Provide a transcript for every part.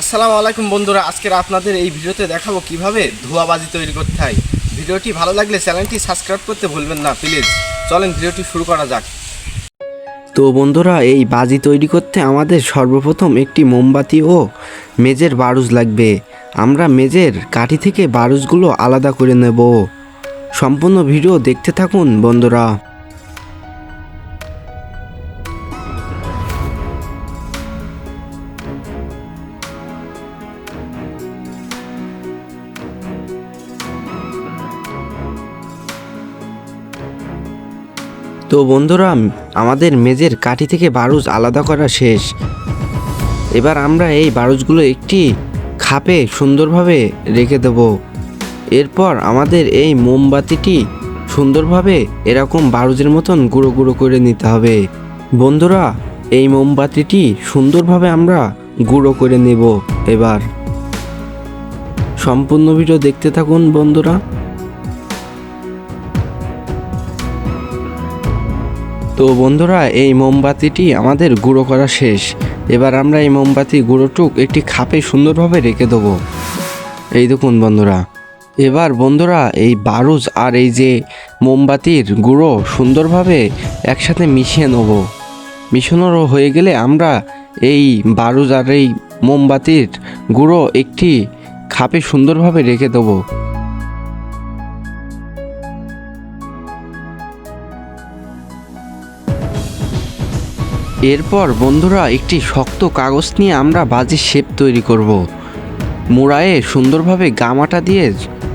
আসসালামু আলাইকুম বন্ধুরা আজকের আপনাদের এই ভিডিওতে দেখাবো কীভাবে ধোঁয়াবাজি তৈরি করতে হয়। ভিডিওটি ভালো লাগলে চ্যানেলটি সাবস্ক্রাইব করতে ভুলবেন না, প্লিজ। চলেন ভিডিওটি শুরু করা যাক। তো বন্ধুরা, এই বাজি তৈরি করতে আমাদের সর্বপ্রথম একটি মোমবাতি ও মেজের বারুজ লাগবে। আমরা মেজের কাঠি থেকে বারুজগুলো আলাদা করে নেব। সম্পূর্ণ ভিডিও দেখতে থাকুন বন্ধুরা। তো বন্ধুরা, আমাদের মেজের কাঠি থেকে বারুজ আলাদা করা শেষ। এবার আমরা এই বারুজগুলো একটি খাপে সুন্দরভাবে রেখে দেব। এরপর আমাদের এই মোমবাতিটি সুন্দরভাবে এরকম বারুজের মতন গুঁড়ো গুঁড়ো করে নিতে হবে। বন্ধুরা, এই মোমবাতিটি সুন্দরভাবে আমরা গুঁড়ো করে নেব। এবার সম্পূর্ণ ভিডিও দেখতে থাকুন বন্ধুরা। তো বন্ধুরা, এই মোমবাতিটি আমাদের গুঁড়ো করা শেষ। এবার আমরা এই মোমবাতি গুঁড়োটুক একটি খাপে সুন্দরভাবে রেখে দেবো। এই দেখুন বন্ধুরা, এবার বন্ধুরা এই বারুজ আর এই যে মোমবাতির গুঁড়ো সুন্দরভাবে একসাথে মিশিয়ে নেব। মিশানোর হয়ে গেলে আমরা এই বারুজ আর এই মোমবাতির গুঁড়ো একটি খাপে সুন্দরভাবে রেখে দেবো। এরপর বন্ধুরা একটি শক্ত কাগজ নিয়ে আমরা বাজির শেপ তৈরি করব। মোড়ায়ে সুন্দরভাবে গামাটা দিয়ে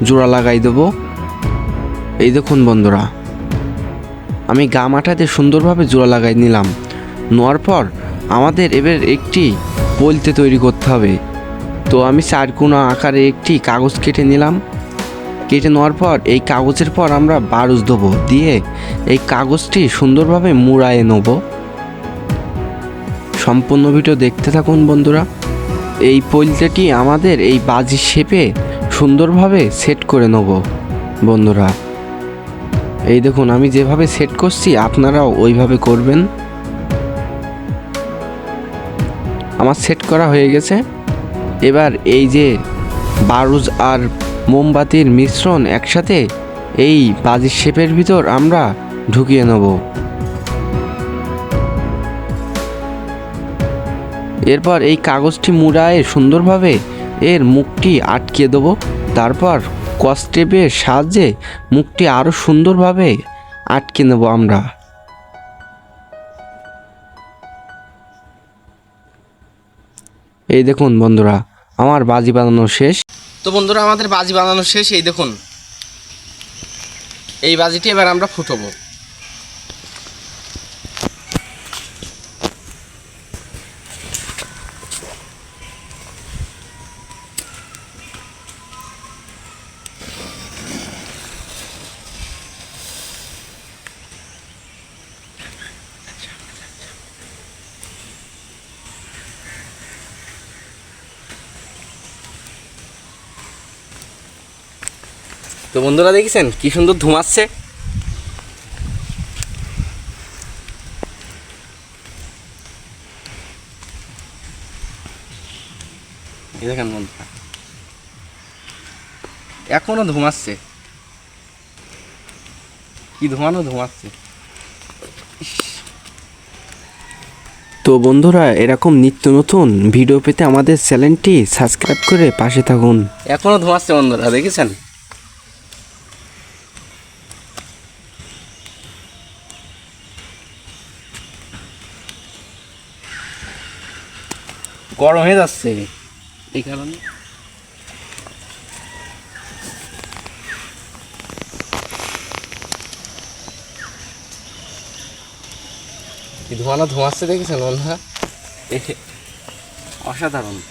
জোড়া লাগাই দেব। এই দেখুন বন্ধুরা, আমি গামাটা দিয়ে সুন্দরভাবে জোড়া লাগাই নিলাম। নেওয়ার পর আমাদের এবার একটি পলতে তৈরি করতে হবে। তো আমি চারকোনা আকারে একটি কাগজ কেটে নিলাম। কেটে নেওয়ার পর এই কাগজের পর আমরা বারুজ দেবো। দিয়ে এই কাগজটি সুন্দরভাবে মুড়ায়ে নেব। সম্পূর্ণ ভিডিও দেখতে থাকুন বন্ধুরা। এই পৈলতেটি আমাদের এই বাজির শেপে সুন্দরভাবে সেট করে নেব বন্ধুরা। এই দেখুন, আমি যেভাবে সেট করছি, আপনারাও ওইভাবে করবেন। আমার সেট করা হয়ে গেছে। এবার এই যে বারুজ আর মোমবাতির মিশ্রণ একসাথে এই বাজির শেপের ভিতর আমরা ঢুকিয়ে নেব। এরপর এই কাগজটি মুড়ায় সুন্দরভাবে এর মুখটি আটকে দেবো। তারপর কস্টেপের সাহায্যে মুখটি আরও সুন্দরভাবে আটকে নেব আমরা। এই দেখুন বন্ধুরা, আমার বাজি বানানো শেষ। তো বন্ধুরা, আমাদের বাজি বানানো শেষ, এই দেখুন। এই বাজিটি এবার আমরা ফুটবো। তো বন্ধুরা দেখেছেন কি সুন্দর ধুমাচ্ছে দেখেন বন্ধুরা। এখনও ধুমাচ্ছে কি ধোঁয়ানো ধুমাচ্ছে তো বন্ধুরা এরকম নিত্য নতুন ভিডিও পেতে আমাদের চ্যানেলটি সাবস্ক্রাইব করে পাশে থাকুন। এখনও ধোঁয়াচ্ছে বন্ধুরা দেখেছেন? গরম হয়ে যাচ্ছে। এই কারণে। কি ধোঁয়ানো ধোঁয়াচ্ছে দেখেছেন বন্ধুরা এ- অসাধারণ।